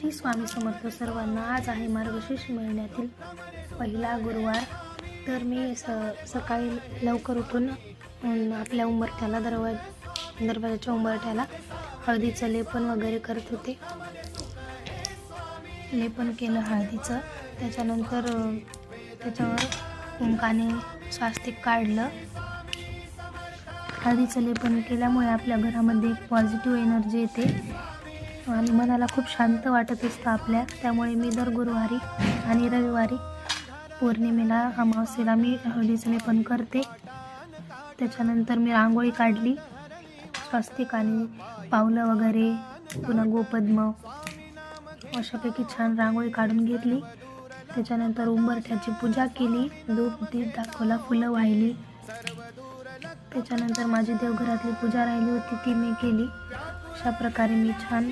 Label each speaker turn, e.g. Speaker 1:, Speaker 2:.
Speaker 1: श्री स्वामी समर्थ सर्वांना आज आहे मार्गशीर्ष महिन्यातील पहिला गुरुवार. तर मी स सकाळी लवकर उठून आपल्या उंबरठ्याला दरवाज दरवाजाच्या उंबरठ्याला हळदीचं लेपन वगैरे करत होते. लेपन केलं हळदीचं. त्याच्यानंतर त्याच्यावर कुंकाने स्वास्तिक काढलं. हळदीचं लेपन केल्यामुळे आपल्या घरामध्ये एक पॉझिटिव्ह एनर्जी येते. आणि मनाला खूप शांत वाटत असतं आपल्या. त्यामुळे मी दर गुरुवारी आणि रविवारी पौर्णिमेला अमावस्येला मी हळदीचं पण करते. त्याच्यानंतर मी रांगोळी काढली. स्वस्तिक आणि पावलं वगैरे पुन्हा गोपद्म अशापैकी छान रांगोळी काढून घेतली. त्याच्यानंतर उंबरठ्याची पूजा केली. धूप दीप दाखवला फुलं वाहिली. त्याच्यानंतर माझी देवघरातली पूजा राहिली होती ती मी केली. अशा प्रकारे मी छान